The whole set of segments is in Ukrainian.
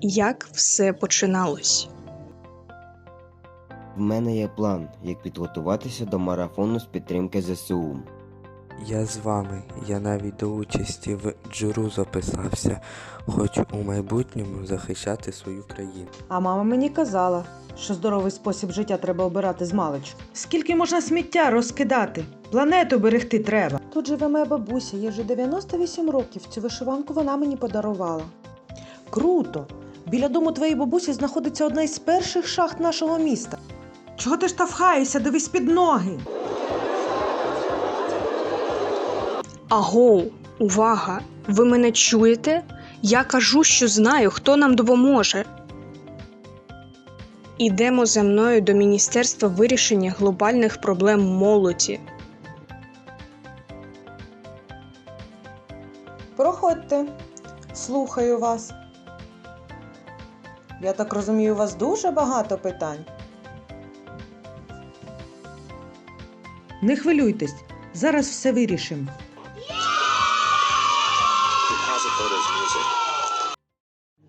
як все починалось. В мене є план, як підготуватися до марафону з підтримки ЗСУ. Я з вами. Я навіть до участі в джуру записався. Хочу у майбутньому захищати свою країну. А мама мені казала, що здоровий спосіб життя треба обирати з маличку. Скільки можна сміття розкидати? Планету берегти треба. Тут живе моя бабуся, їй вже 98 років. Цю вишиванку вона мені подарувала. Круто! Біля дому твоєї бабусі знаходиться одна із перших шахт нашого міста. Чого ти штовхаєшся? Дивись під ноги. Агоу, увага! Ви мене чуєте? Я кажу, що знаю, хто нам допоможе. Ідемо за мною до Міністерства вирішення глобальних проблем молоді. Проходьте, слухаю вас. Я так розумію, у вас дуже багато питань. Не хвилюйтесь, зараз все вирішимо.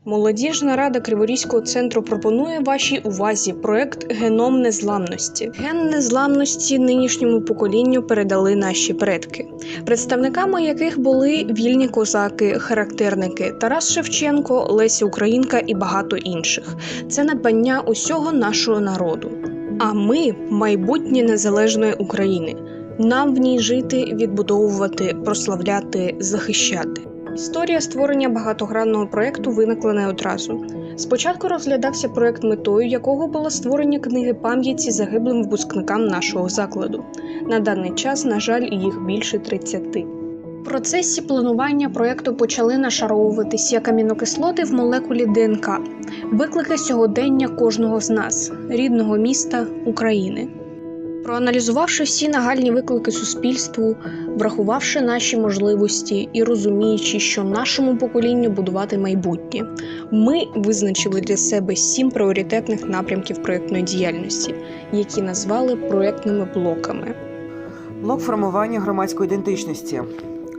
Молодіжна рада Криворізького центру пропонує вашій увазі проект Геном незламності. Ген незламності нинішньому поколінню передали наші предки, представниками яких були вільні козаки, характерники Тарас Шевченко, Леся Українка і багато інших. Це надбання усього нашого народу. А ми майбутнє незалежної України. Нам в ній жити, відбудовувати, прославляти, захищати. Історія створення багатогранного проекту виникла не одразу. Спочатку розглядався проект, метою якого було створення книги пам'яті загиблим випускникам нашого закладу. На даний час, на жаль, їх більше 30. В процесі планування проекту почали нашаровуватись як амінокислоти в молекулі ДНК, виклики сьогодення кожного з нас, рідного міста України. Проаналізувавши всі нагальні виклики суспільству, врахувавши наші можливості і розуміючи, що нашому поколінню будувати майбутнє, ми визначили для себе сім пріоритетних напрямків проєктної діяльності, які назвали проєктними блоками. Блок формування громадської ідентичності.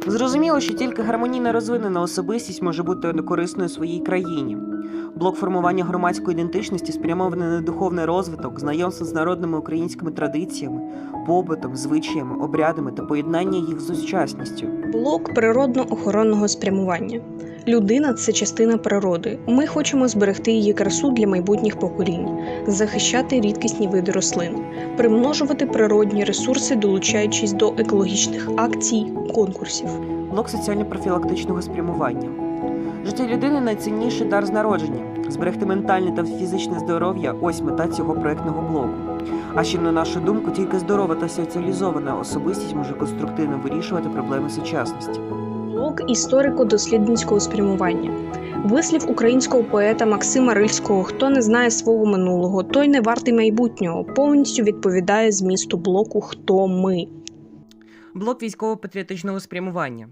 Зрозуміло, що тільки гармонійно розвинена особистість може бути корисною своїй країні. Блок формування громадської ідентичності спрямований на духовний розвиток, знайомство з народними українськими традиціями, побутом, звичаями, обрядами та поєднання їх з сучасністю. Блок природно-охоронного спрямування. Людина це частина природи. Ми хочемо зберегти її красу для майбутніх поколінь, захищати рідкісні види рослин, примножувати природні ресурси, долучаючись до екологічних акцій, конкурсів. Блок соціально-профілактичного спрямування. Життя людини найцінніший дар з народження. Зберегти ментальне та фізичне здоров'я ось мета цього проектного блоку. А ще, на нашу думку, тільки здорова та соціалізована особистість може конструктивно вирішувати проблеми сучасності. Блок історико-дослідницького спрямування. Вислів українського поета Максима Рильського Хто не знає свого минулого, той не вартий майбутнього, повністю відповідає змісту блоку Хто ми. Блок військово-патріотичного спрямування.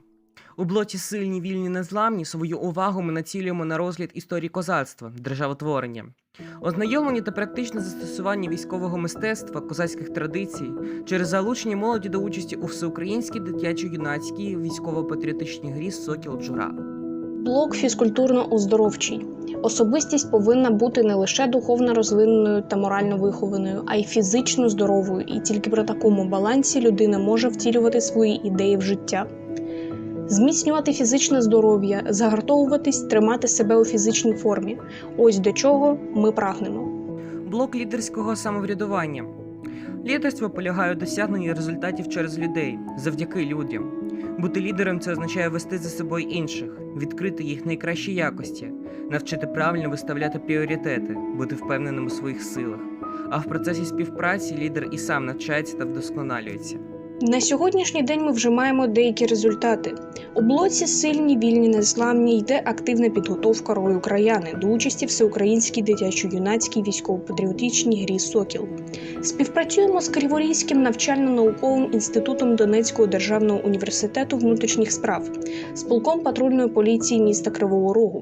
У блоці сильні, вільні, незламні свою увагу ми націлюємо на розгляд історії козацтва, державотворення, ознайомлення та практичне застосування військового мистецтва, козацьких традицій через залучення молоді до участі у всеукраїнській дитячо-юнацькій військово-патріотичній грі Сокіл Джура. Блок фізкультурно-оздоровчий. Особистість повинна бути не лише духовно розвиненою та морально вихованою, а й фізично здоровою, і тільки при такому балансі людина може втілювати свої ідеї в життя. Зміцнювати фізичне здоров'я, загартовуватись, тримати себе у фізичній формі. Ось до чого ми прагнемо. Блок лідерського самоврядування. Лідерство полягає у досягненні результатів через людей, завдяки людям. Бути лідером це означає вести за собою інших, відкрити їх найкращі якості, навчити правильно виставляти пріоритети, бути впевненим у своїх силах. А в процесі співпраці лідер і сам навчається та вдосконалюється. На сьогоднішній день ми вже маємо деякі результати. У блоці сильні, вільні, незламні йде активна підготовка рою краяни до участі всеукраїнській дитячо-юнацькій військово-патріотичній грі Сокіл. Співпрацюємо з Криворізьким навчально-науковим інститутом Донецького державного університету внутрішніх справ, з полком патрульної поліції міста Кривого Рогу,